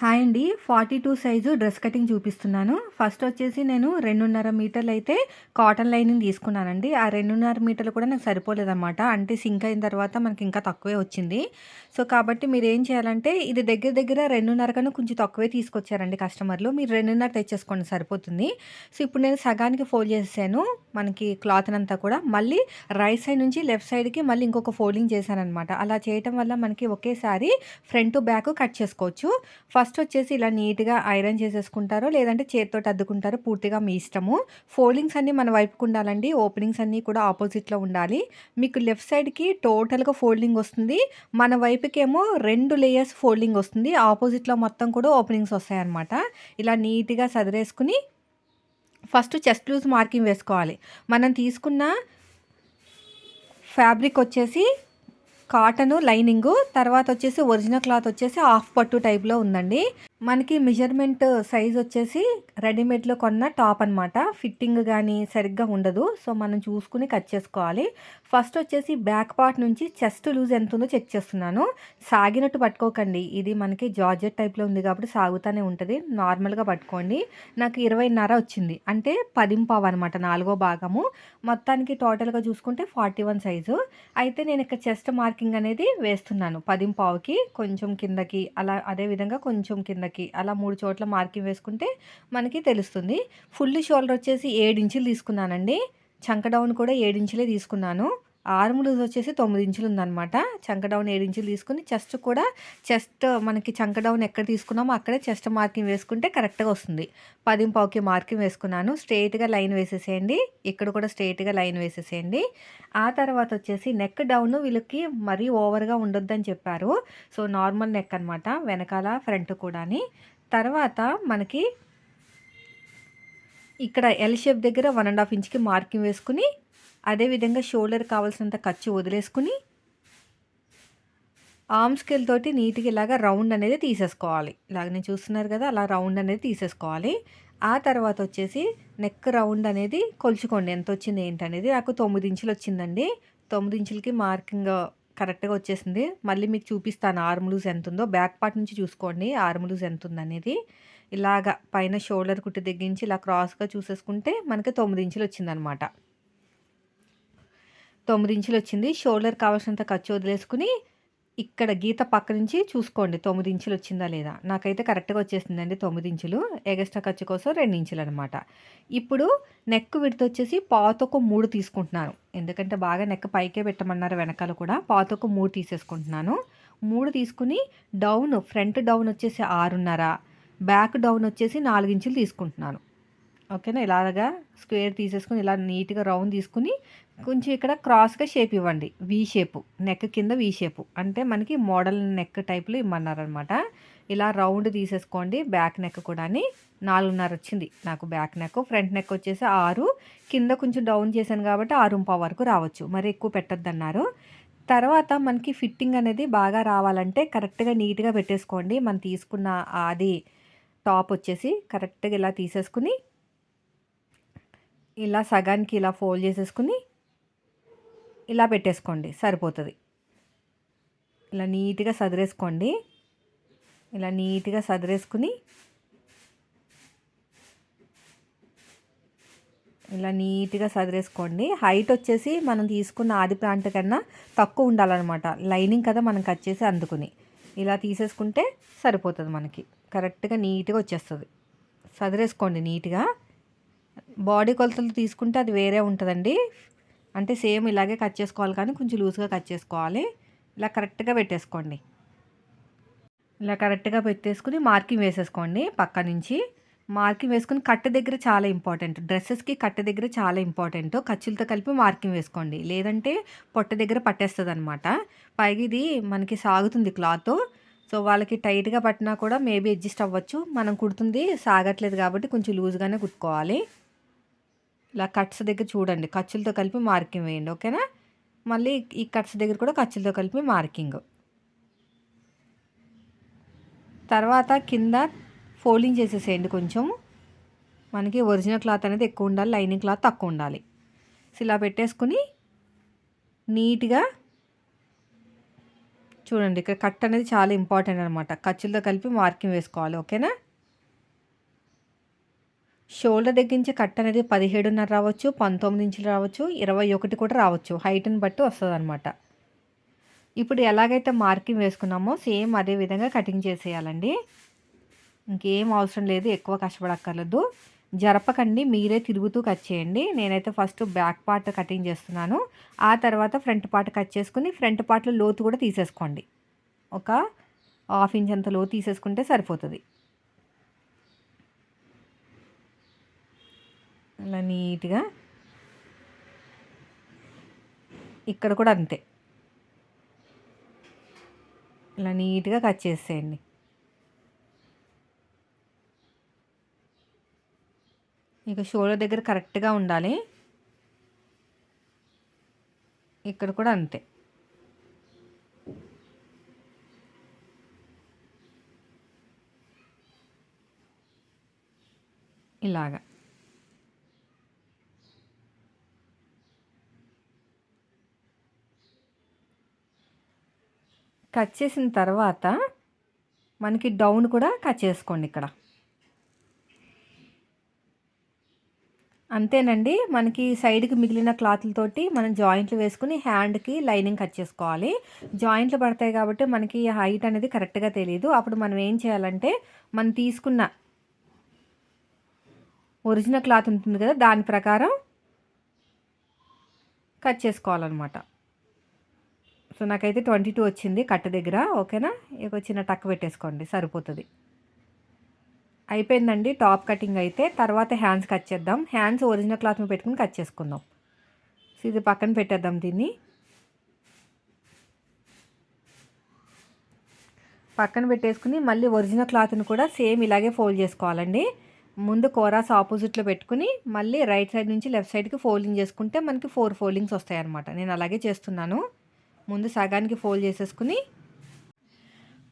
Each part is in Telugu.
హాయ్ అండి. Forty two size dress cutting చూపిస్తున్నాను. ఫస్ట్ వచ్చేసి నేను రెండున్నర మీటర్లు అయితే కాటన్ లైనింగ్ తీసుకున్నానండి. ఆ రెండున్నర మీటర్లు కూడా నాకు సరిపోలేదన్నమాట. అంటే సింక్ అయిన తర్వాత మనకి ఇంకా తక్కువే వచ్చింది. సో కాబట్టి మీరు ఏం చేయాలంటే ఇది దగ్గర దగ్గర రెండున్నర కన్నా కొంచెం తక్కువే తీసుకొచ్చారండి కస్టమర్లు. మీరు రెండున్నర తెచ్చేసుకోండి సరిపోతుంది. సో ఇప్పుడు నేను సగానికి ఫోల్డ్ చేసాను మనకి క్లాత్ అంతా కూడా. మళ్ళీ రైట్ సైడ్ నుంచి లెఫ్ట్ సైడ్కి మళ్ళీ ఇంకొక ఫోల్డింగ్ చేశాను అనమాట అలా చేయటం వల్ల మనకి ఒకేసారి ఫ్రంట్ బ్యాక్ కట్ చేసుకోవచ్చు. ఫస్ట్ ఫస్ట్ వచ్చేసి ఇలా నీట్గా ఐరన్ చేసేసుకుంటారో లేదంటే చేతితో అద్దుకుంటారో పూర్తిగా మీ ఇష్టము. ఫోల్డింగ్స్ అన్నీ మన వైపుకు ఉండాలండి. ఓపెనింగ్స్ అన్నీ కూడా ఆపోజిట్లో ఉండాలి. మీకు లెఫ్ట్ సైడ్కి టోటల్గా ఫోల్డింగ్ వస్తుంది. మన వైపుకేమో రెండు లేయర్స్ ఫోల్డింగ్ వస్తుంది. ఆపోజిట్లో మొత్తం కూడా ఓపెనింగ్స్ వస్తాయన్నమాట. ఇలా నీట్గా సదిరేసుకుని ఫస్ట్ చెస్ట్ లూజ్ మార్కింగ్ వేసుకోవాలి. మనం తీసుకున్న ఫ్యాబ్రిక్ వచ్చేసి కాటను లైనింగు తర్వాత వచ్చేసి ఒరిజినల్ క్లాత్ వచ్చేసి హాఫ్ పట్టు టైప్లో ఉందండి. మనకి మెజర్మెంట్ సైజ్ వచ్చేసి రెడీమేడ్లో కొన్న టాప్ అనమాట ఫిట్టింగ్ కానీ సరిగ్గా ఉండదు. సో మనం చూసుకుని కట్ చేసుకోవాలి. ఫస్ట్ వచ్చేసి బ్యాక్ పార్ట్ నుంచి చెస్ట్ లూజ్ ఎంత ఉందో చెక్ చేస్తున్నాను. సాగినట్టు పట్టుకోకండి. ఇది మనకి జార్జెట్ టైప్లో ఉంది కాబట్టి సాగుతూనే ఉంటుంది. నార్మల్గా పట్టుకోండి. నాకు ఇరవైన్నర వచ్చింది. అంటే పదింపావు అనమాట నాలుగో భాగము. మొత్తానికి టోటల్గా చూసుకుంటే ఫార్టీ వన్ సైజు. అయితే నేను ఇక్కడ చెస్ట్ మార్కింగ్ అనేది వేస్తున్నాను. పదింపావుకి కొంచెం కిందకి అలా అదేవిధంగా కొంచెం కిందకి అలా మూడు చోట్ల మార్కింగ్ వేసుకుంటే మనకి తెలుస్తుంది. ఫుల్ షోల్డర్ వచ్చేసి ఏడు ఇంచులు తీసుకున్నానండి. చంక డౌన్ కూడా ఏడు ఇంచులే తీసుకున్నాను. ఆర్మ్ లూజ్ వచ్చేసి తొమ్మిది ఇంచులు ఉందన్నమాట చంక డౌన్ ఏడు ఇంచులు తీసుకుని చెస్ట్ కూడా చెస్ట్ మనకి చంక డౌన్ ఎక్కడ తీసుకున్నామో అక్కడే చెస్ట్ మార్కింగ్ వేసుకుంటే కరెక్ట్గా వస్తుంది. పదింపావుకి మార్కింగ్ వేసుకున్నాను. స్ట్రైట్గా లైన్ వేసేసేయండి. ఇక్కడ కూడా స్ట్రైట్గా లైన్ వేసేసేయండి. ఆ తర్వాత వచ్చేసి నెక్ డౌన్ వీళ్ళకి మరీ ఓవర్గా ఉండొద్దని చెప్పారు. సో నార్మల్ నెక్ అనమాట. వెనకాల ఫ్రంట్ కూడాని. తర్వాత మనకి ఇక్కడ ఎల్ షేప్ దగ్గర వన్ అండ్ హాఫ్ ఇంచ్కి మార్కింగ్ వేసుకుని అదేవిధంగా షోల్డర్ కావాల్సినంత ఖర్చు వదిలేసుకుని ఆర్మ్ స్కేల్ తోటి నీట్గా ఇలాగ రౌండ్ అనేది తీసేసుకోవాలి. ఇలాగ నేను చూస్తున్నారు కదా అలా రౌండ్ అనేది తీసేసుకోవాలి. ఆ తర్వాత వచ్చేసి నెక్ రౌండ్ అనేది కొలుచుకోండి. ఎంత వచ్చింది ఏంటనేది నాకు తొమ్మిది ఇంచులు వచ్చిందండి. తొమ్మిది ఇంచులకి మార్కింగ్ కరెక్ట్గా వచ్చేసింది. మళ్ళీ మీకు చూపిస్తాను ఆర్మ్ లూజ్ ఎంత ఉందో. బ్యాక్ పార్ట్ నుంచి చూసుకోండి ఆర్మ్ లూజ్ ఎంత ఉందనేది ఇలాగ పైన షోల్డర్ కుట్టి దగ్గరించి ఇలా క్రాస్గా చూసేసుకుంటే మనకి తొమ్మిది ఇంచులు వచ్చిందనమాట. తొమ్మిది ఇంచులు వచ్చింది. షోల్డర్ కావాల్సినంత ఖర్చు వదిలేసుకుని ఇక్కడ గీత పక్క నుంచి చూసుకోండి. తొమ్మిది ఇంచులు వచ్చిందా లేదా? నాకైతే కరెక్ట్గా వచ్చేసిందండి తొమ్మిది ఇంచులు. ఎగస్ట్రా ఖర్చు కోసం రెండు ఇంచులు అనమాట ఇప్పుడు నెక్ విడత వచ్చేసి పాతొక మూడు తీసుకుంటున్నాను. ఎందుకంటే బాగా నెక్ పైకే పెట్టమన్నారు వెనకాల కూడా. పాతొక మూడు తీసేసుకుంటున్నాను. మూడు తీసుకుని డౌన్ ఫ్రంట్ డౌన్ వచ్చేసి ఆరున్నర. బ్యాక్ డౌన్ వచ్చేసి నాలుగు ఇంచులు తీసుకుంటున్నాను. ఓకేనా? ఇలాగా స్క్వేర్ తీసేసుకుని ఇలా నీట్గా రౌండ్ తీసుకుని కొంచెం ఇక్కడ క్రాస్గా షేప్ ఇవ్వండి. వీ షేపు నెక్ కింద వీ షేపు అంటే మనకి మోడల్ నెక్ టైప్లో ఇమ్మన్నారనమాట ఇలా రౌండ్ తీసేసుకోండి. బ్యాక్ నెక్ కూడా నాలుగున్నర వచ్చింది. నాకు బ్యాక్ నెక్ ఫ్రంట్ నెక్ వచ్చేసి ఆరు. కింద కొంచెం డౌన్ చేశాను కాబట్టి ఆరు పావు వరకు రావచ్చు. మరి ఎక్కువ పెట్టద్దన్నారు. తర్వాత మనకి ఫిట్టింగ్ అనేది బాగా రావాలంటే కరెక్ట్గా నీట్గా పెట్టేసుకోండి. మనం తీసుకున్న అది టాప్ వచ్చేసి కరెక్ట్గా ఇలా తీసేసుకుని ఇలా సగానికి ఇలా ఫోల్డ్ చేసేసుకుని ఇలా పెట్టేసుకోండి సరిపోతుంది. ఇలా నీట్గా సదిరేసుకోండి. ఇలా నీట్గా సదిరేసుకుని ఇలా నీట్గా సదిరేసుకోండి. హైట్ వచ్చేసి మనం తీసుకున్న ఆది ప్రాంత కన్నా తక్కువ ఉండాలన్నమాట. లైనింగ్ కదా మనం కట్ చేసి అందుకుని. ఇలా తీసేసుకుంటే సరిపోతుంది మనకి. కరెక్ట్గా నీట్గా వచ్చేస్తుంది. సదిరేసుకోండి నీట్గా. బాడీ కొలతలు తీసుకుంటే అది వేరే ఉంటుందండి. అంటే సేమ్ ఇలాగే కట్ చేసుకోవాలి కానీ కొంచెం లూజ్గా కట్ చేసుకోవాలి. ఇలా కరెక్ట్గా పెట్టేసుకోండి. ఇలా కరెక్ట్గా పెట్టేసుకుని మార్కింగ్ వేసేసుకోండి పక్క నుంచి. మార్కింగ్ వేసుకుని కట్టె దగ్గర చాలా ఇంపార్టెంట్. డ్రెస్సెస్కి కట్టె దగ్గర చాలా ఇంపార్టెంట్. ఖర్చులతో కలిపి మార్కింగ్ వేసుకోండి. లేదంటే పొట్ట దగ్గర పట్టేస్తుంది అనమాట పైగా ఇది మనకి సాగుతుంది క్లాత్. సో వాళ్ళకి టైట్గా పట్టినా కూడా మేబీ అడ్జస్ట్ అవ్వచ్చు. మనం కుడుతుంది సాగట్లేదు కాబట్టి కొంచెం లూజ్గానే కుట్టుకోవాలి. ఇలా కట్స్ దగ్గర చూడండి. ఖర్చులతో కలిపి మార్కింగ్ వేయండి. ఓకేనా? మళ్ళీ ఈ కట్స్ దగ్గర కూడా ఖర్చులతో కలిపి మార్కింగ్. తర్వాత కింద ఫోల్డింగ్ చేసేసేయండి కొంచెం మనకి ఒరిజినల్ క్లాత్ అనేది ఎక్కువ ఉండాలి. లైనింగ్ క్లాత్ తక్కువ ఉండాలి. సో ఇలా పెట్టేసుకుని నీట్గా చూడండి. ఇక్కడ కట్ అనేది చాలా ఇంపార్టెంట్ అనమాట ఖర్చులతో కలిపి మార్కింగ్ వేసుకోవాలి. ఓకేనా? షోల్డర్ దగ్గర నుంచి కట్ అనేది పదిహేడున్నర రావచ్చు పంతొమ్మిది ఇంచులు రావచ్చు ఇరవై ఒకటి కూడా రావచ్చు. హైట్ని బట్టి వస్తుంది అనమాట ఇప్పుడు ఎలాగైతే మార్కింగ్ వేసుకున్నామో సేమ్ అదే విధంగా కటింగ్ చేసేయాలండి. ఇంకేం అవసరం లేదు ఎక్కువ కష్టపడక్కర్లేదు. జరపకండి మీరే తిరుగుతూ కట్ చేయండి. నేనైతే ఫస్ట్ బ్యాక్ పార్ట్ కటింగ్ చేస్తున్నాను. ఆ తర్వాత ఫ్రంట్ పార్ట్ కట్ చేసుకుని ఫ్రంట్ పార్ట్లో లోతు కూడా తీసేసుకోండి. ఒక హాఫ్ ఇంచ్ అంత లోతు తీసేసుకుంటే సరిపోతుంది. ఇలా నీట్గా. ఇక్కడ కూడా అంతే. ఇలా నీట్గా కట్ చేసేయండి. ఇక షోల్డర్ దగ్గర కరెక్ట్గా ఉండాలి. ఇక్కడ కూడా అంతే. ఇలాగా. కట్ చేసిన తర్వాత మనకి డౌన్ కూడా కట్ చేసుకోండి ఇక్కడ. అంతేనండి మనకి సైడ్కి మిగిలిన క్లాత్లతోటి మనం జాయింట్లు వేసుకుని హ్యాండ్కి లైనింగ్ కట్ చేసుకోవాలి. జాయింట్లు పడతాయి కాబట్టి మనకి హైట్ అనేది కరెక్ట్గా తెలియదు అప్పుడు మనం ఏం చేయాలంటే మనం తీసుకున్న ఒరిజినల్ క్లాత్ ఉంటుంది కదా దాని ప్రకారం కట్ చేసుకోవాలన్నమాట. సో నాకైతే ట్వంటీ టూ వచ్చింది కట్ట దగ్గర ఓకేనా? ఇక చిన్న టక్ పెట్టేసుకోండి సరిపోతుంది. అయిపోయిందండి టాప్ కటింగ్ అయితే. తర్వాత హ్యాండ్స్ కట్ చేద్దాం. హ్యాండ్స్ ఒరిజినల్ క్లాత్ మీద పెట్టుకుని కట్ చేసుకుందాం. సో ఇది పక్కన పెట్టేద్దాం దీన్ని. పక్కన పెట్టేసుకుని మళ్ళీ ఒరిజినల్ క్లాత్ని కూడా సేమ్ ఇలాగే ఫోల్డ్ చేసుకోవాలండి. ముందు కోరాస్ ఆపోజిట్లో పెట్టుకుని మళ్ళీ రైట్ సైడ్ నుంచి లెఫ్ట్ సైడ్కి ఫోల్డింగ్ చేసుకుంటే మనకి ఫోర్ ఫోల్డింగ్స్ వస్తాయి అనమాట నేను అలాగే చేస్తున్నాను. ముందు సగానికి ఫోల్డ్ చేసేసుకుని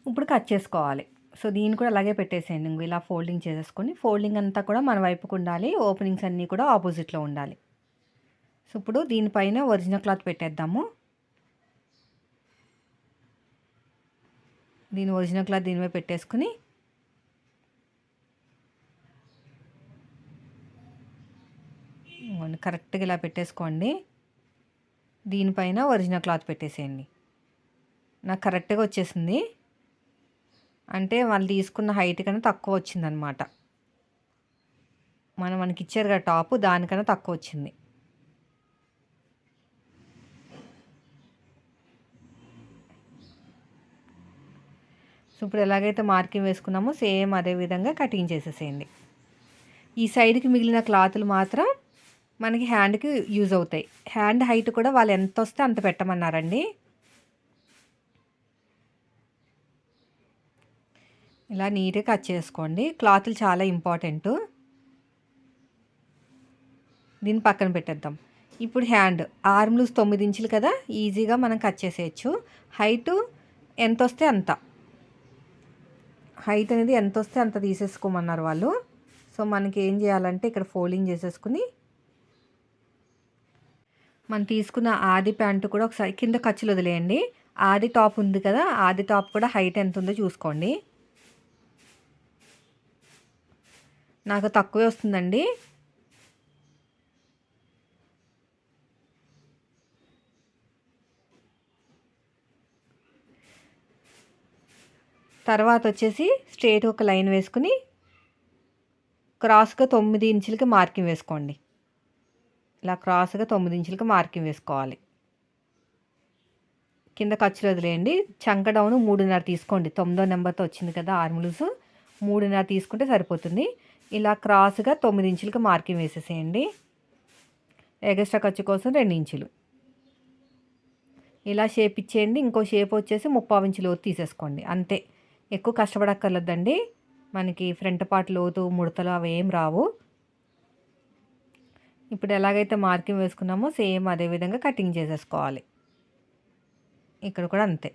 ఇప్పుడు కట్ చేసుకోవాలి. సో దీన్ని కూడా అలాగే పెట్టేసేయండి. ఇంక ఇలా ఫోల్డింగ్ చేసేసుకొని ఫోల్డింగ్ అంతా కూడా మన వైపుకు ఉండాలి. ఓపెనింగ్స్ అన్నీ కూడా ఆపోజిట్లో ఉండాలి. సో ఇప్పుడు దీనిపైన ఒరిజినల్ క్లాత్ పెట్టేద్దాము. దీని ఒరిజినల్ క్లాత్ దీనిపై పెట్టేసుకుని కరెక్ట్గా ఇలా పెట్టేసుకోండి. దీనిపైన ఒరిజినల్ క్లాత్ పెట్టేసేయండి. నాకు కరెక్ట్గా వచ్చేసింది. అంటే వాళ్ళు తీసుకున్న హైట్ కన్నా తక్కువ వచ్చిందనమాట మనం మనకి ఇచ్చారు కదా టాప్ దానికన్నా తక్కువ వచ్చింది. సో ఇప్పుడు ఎలాగైతే మార్కింగ్ వేసుకున్నామో సేమ్ అదే విధంగా కటింగ్ చేసేసేయండి. ఈ సైడ్కి మిగిలిన క్లాతులు మాత్రం మనకి హ్యాండ్కి యూజ్ అవుతాయి. హ్యాండ్ హైట్ కూడా వాళ్ళు ఎంత వస్తే అంత పెట్టమన్నారండి. ఇలా నీట్గా కట్ చేసుకోండి. క్లాతులు చాలా ఇంపార్టెంట్. దీన్ని పక్కన పెట్టేద్దాం. ఇప్పుడు హ్యాండ్ ఆర్మ్ లూస్ తొమ్మిది ఇంచులు కదా ఈజీగా మనం కట్ చేసేయచ్చు. హైటు ఎంత వస్తే అంత. హైట్ అనేది ఎంత వస్తే అంత తీసేసుకోమన్నారు వాళ్ళు. సో మనకి ఏం చేయాలంటే ఇక్కడ ఫోల్డింగ్ చేసేసుకుని మనం తీసుకున్న ఆది ప్యాంటు కూడా ఒకసారి కింద ఖర్చులు వదిలేయండి. ఆది టాప్ ఉంది కదా ఆది టాప్ కూడా హైట్ ఎంత ఉందో చూసుకోండి. నాకు తక్కువే వస్తుందండి. తర్వాత వచ్చేసి స్ట్రేట్ ఒక లైన్ వేసుకుని క్రాస్గా తొమ్మిది ఇంచులకి మార్కింగ్ వేసుకోండి. ఇలా క్రాస్గా తొమ్మిది ఇంచులకి మార్కింగ్ వేసుకోవాలి. కింద ఖర్చులు వదిలేయండి. చంక డౌన్ మూడున్నర తీసుకోండి. తొమ్మిదో నెంబర్తో వచ్చింది కదా ఆర్ములుస్ మూడున్నర తీసుకుంటే సరిపోతుంది. ఇలా క్రాస్గా తొమ్మిది ఇంచులకి మార్కింగ్ వేసేసేయండి. ఎగస్ట్రా ఖర్చు కోసం రెండు ఇంచులు. ఇలా షేప్ ఇచ్చేయండి. ఇంకో షేప్ వచ్చేసి ముప్పావు ఇంచు లోతు తీసేసుకోండి. అంతే. ఎక్కువ కష్టపడక్కర్లేదండి. మనకి ఫ్రంట్ పార్ట్ లోతు ముడతలు అవి ఏం రావు. ఇప్పుడు ఎలాగైతే మార్కింగ్ వేసుకున్నామో సేమ్ అదే విధంగా కటింగ్ చేసేసుకోవాలి. ఇక్కడ కూడా అంతే.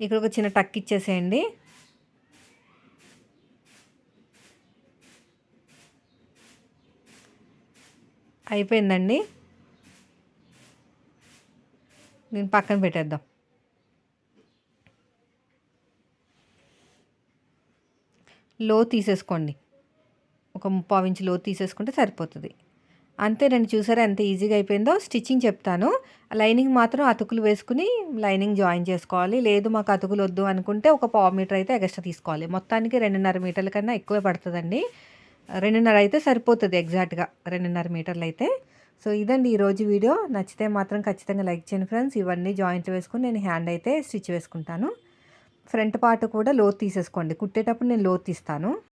ఇక్కడ ఒక చిన్న టక్ ఇచ్చేసేయండి. అయిపోయిందండి. నేను పక్కన పెట్టేద్దాం. లో తీసేసుకోండి. ఒక ముప్పావు ఇంచు లో తీసేసుకుంటే సరిపోతుంది. అంతేనండి చూసారా ఎంత ఈజీగా అయిపోయిందో? స్టిచ్చింగ్ చెప్తాను. లైనింగ్ మాత్రం అతుకులు వేసుకుని లైనింగ్ జాయిన్ చేసుకోవాలి. లేదు మాకు అతుకులు వద్దు అనుకుంటే ఒక పావు మీటర్ అయితే ఎక్స్ట్రా తీసుకోవాలి. మొత్తానికి రెండున్నర మీటర్ల కన్నా ఎక్కువే పడుతుందండి. రెండున్నర అయితే సరిపోతుంది ఎగ్జాక్ట్గా రెండున్నర మీటర్లు అయితే. సో ఇదండి ఈరోజు వీడియో. నచ్చితే మాత్రం ఖచ్చితంగా లైక్ చేయండి ఫ్రెండ్స్. ఇవన్నీ జాయింట్లు వేసుకుని నేను హ్యాండ్ అయితే స్టిచ్ వేసుకుంటాను. ఫ్రంట్ పార్ట్ కూడా లోతు తీసేసుకోండి. కుట్టేటప్పుడు నేను లోతు తీస్తాను.